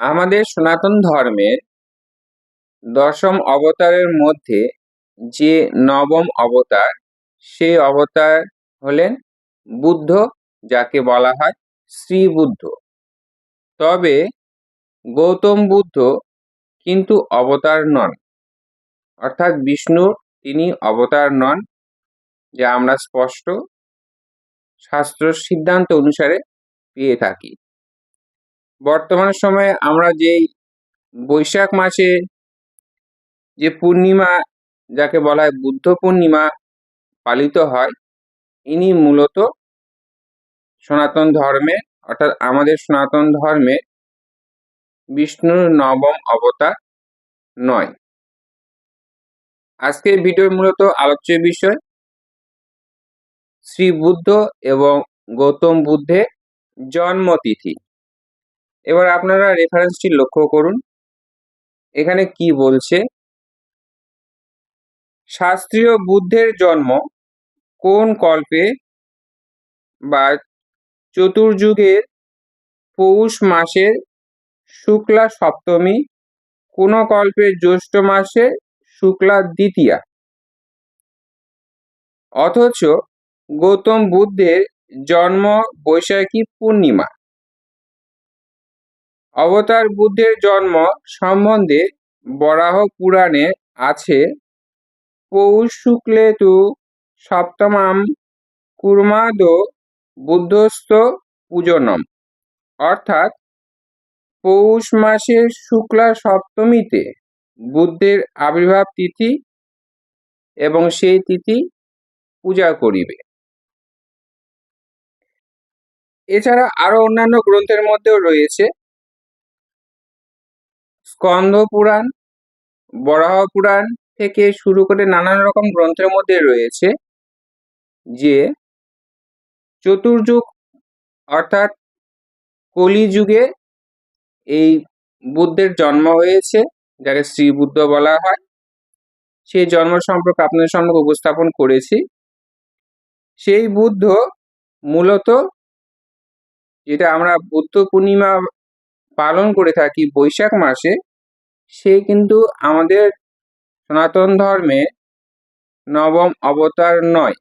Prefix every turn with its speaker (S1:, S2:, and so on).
S1: আমাদের সনাতন ধর্মের দশম অবতারের মধ্যে যে নবম অবতার সেই অবতার হলেন বুদ্ধ, যাকে বলা হয় শ্রী বুদ্ধ তবে গৌতম বুদ্ধ কিন্তু অবতার নন। অর্থাৎ বিষ্ণুর তিনি অবতার নন, যা আমরা স্পষ্ট শাস্ত্র সিদ্ধান্ত অনুসারে পেয়ে থাকি। বর্তমান সময়ে আমরা যেই বৈশাখ মাসে যে পূর্ণিমা, যাকে বলা হয় বুদ্ধ পূর্ণিমা পালিত হয়, ইনি মূলত সনাতন ধর্মে, অর্থাৎ আমাদের সনাতন ধর্মে বিষ্ণুর নবম অবতার নয়। আজকের ভিডিওর মূলত আলোচ্য বিষয় শ্রী বুদ্ধ এবং গৌতম বুদ্ধের জন্মতিথি। এবার আপনারা রেফারেন্সটি লক্ষ্য করুন। এখানে কি বলছে? শাস্ত্রীয় বুদ্ধের জন্ম কোন কল্পে? বা চতুর্যুগের পৌষ মাসের শুক্লা সপ্তমী কোন কল্পে জ্যৈষ্ঠ মাসে শুক্লা দ্বিতীয়া? অথচ গৌতম বুদ্ধের জন্ম বৈশাখী পূর্ণিমা। অবতার বুদ্ধের জন্ম সম্বন্ধে বরাহ পুরাণে আছে। পৌষ শুক্লে তু সপ্তমাম কুর্মাদ বুদ্ধস্ত পূজনম। অর্থাৎ পৌষ মাসের শুক্লা সপ্তমীতে বুদ্ধের আবির্ভাব তিথি এবং সেই তিথি পূজা করিবে। এছাড়া আরও অন্যান্য গ্রন্থের মধ্যেও রয়েছে। স্কন্দ পুরাণ বরাহ পুরাণ থেকে শুরু করে নানান রকম গ্রন্থের মধ্যে রয়েছে যে চতুর্যুগ অর্থাৎ কলিযুগে এই বুদ্ধের জন্ম হয়েছে, যাকে শ্রী বুদ্ধ বলা হয়। সেই জন্ম সম্পর্কে আপনাদের সম্পর্কে উপস্থাপন করেছি। সেই বুদ্ধ মূলত, যেটা আমরা বুদ্ধ পূর্ণিমা পালন করে থাকি বৈশাখ মাসে সে কিন্তু আমাদের সনাতন ধর্মে নবম অবতার নয়।